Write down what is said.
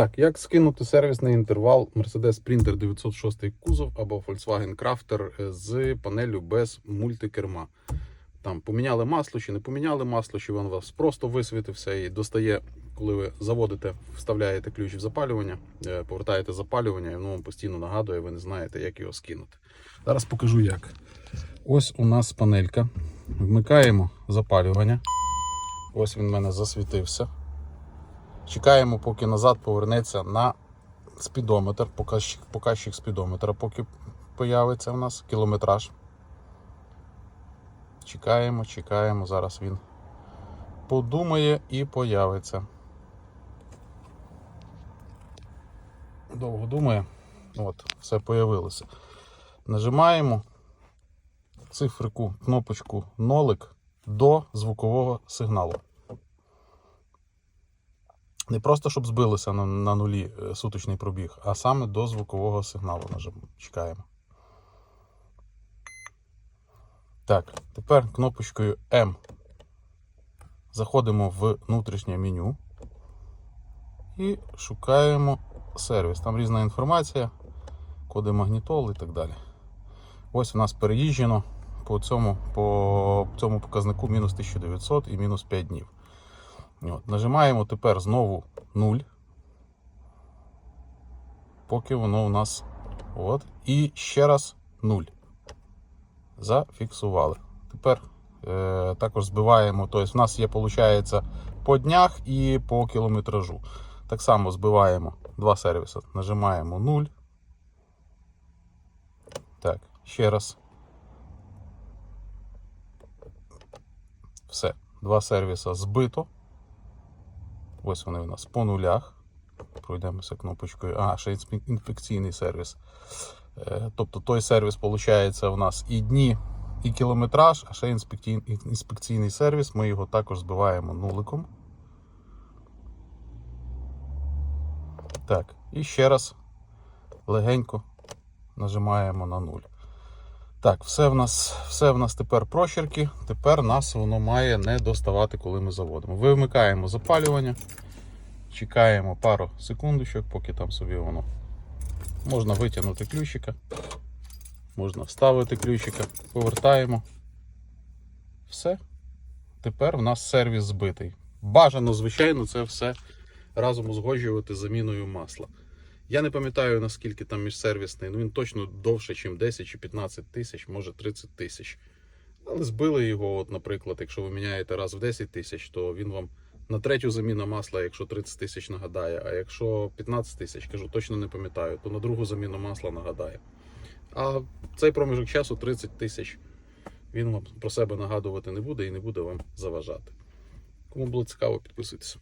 Так, як скинути сервісний інтервал Mercedes Sprinter 906 кузов або Volkswagen Crafter з панелью без мультикерма. Там поміняли масло чи не поміняли масло, чи він вас просто висвітився і достає, коли ви заводите, вставляєте ключ в запалювання, е, повертаєте запалювання, і воно вам постійно нагадує, ви не знаєте, як його скинути. Зараз покажу як. Ось у нас панелька. Вмикаємо запалювання. Ось він в мене засвітився. Чекаємо, поки назад повернеться на спідометр, показчик, показчик спідометра, поки появиться у нас кілометраж. Чекаємо, чекаємо, зараз він подумає і появиться. Довго думає. От, все появилося. Нажимаємо цифрику, кнопочку нолик до звукового сигналу. Не просто щоб збилося на, на нулі е, суточний пробіг, а саме до звукового сигналу нажимаємо. Чекаємо. Так, тепер кнопочкою М заходимо в внутрішнє меню і шукаємо сервіс. Там різна інформація, коди магнітол і так далі. Ось у нас переїжджено по цьому, по цьому показнику мінус 1900 і мінус 5 днів. От, Нажимаємо тепер знову 0. Поки воно у нас. От. І ще раз 0. Зафіксували. Тепер е, також збиваємо. Тобто, в нас є, виходить, по днях і по кілометражу. Так само збиваємо два сервіси. Нажимаємо 0. Так, ще раз. Все. Два сервіса збито. Ось вони у нас по нулях. Пройдемося кнопочкою. А, ще інфекційний сервіс. Е, Тобто той сервіс, виходить, у нас і дні, і кілометраж, а ще інспекційний сервіс. Ми його також збиваємо нуликом. Так, і ще раз легенько нажимаємо на нуль. Так, все в нас все в нас тепер прочерки. Тепер нас воно має не доставати, коли ми заводимо. Вимикаємо запалювання, чекаємо пару секундочок, поки там собі воно. Можна витягнути ключика, можна вставити ключика, повертаємо. Все. Тепер в нас сервіс збитий. Бажано, звичайно, це все разом узгоджувати заміною масла. Я не пам'ятаю наскільки там міжсервісний, ну він точно довше, ніж 10 чи 15 тисяч, може 30 тисяч. Але збили його, от, наприклад, якщо ви міняєте раз в 10 тисяч, то він вам на третю заміну масла, якщо 30 тисяч нагадає, а якщо 15 тисяч, кажу, точно не пам'ятаю, то на другу заміну масла нагадає. А цей проміжок часу 30 тисяч. Він вам про себе нагадувати не буде і не буде вам заважати. Кому було цікаво, підписуйтесь.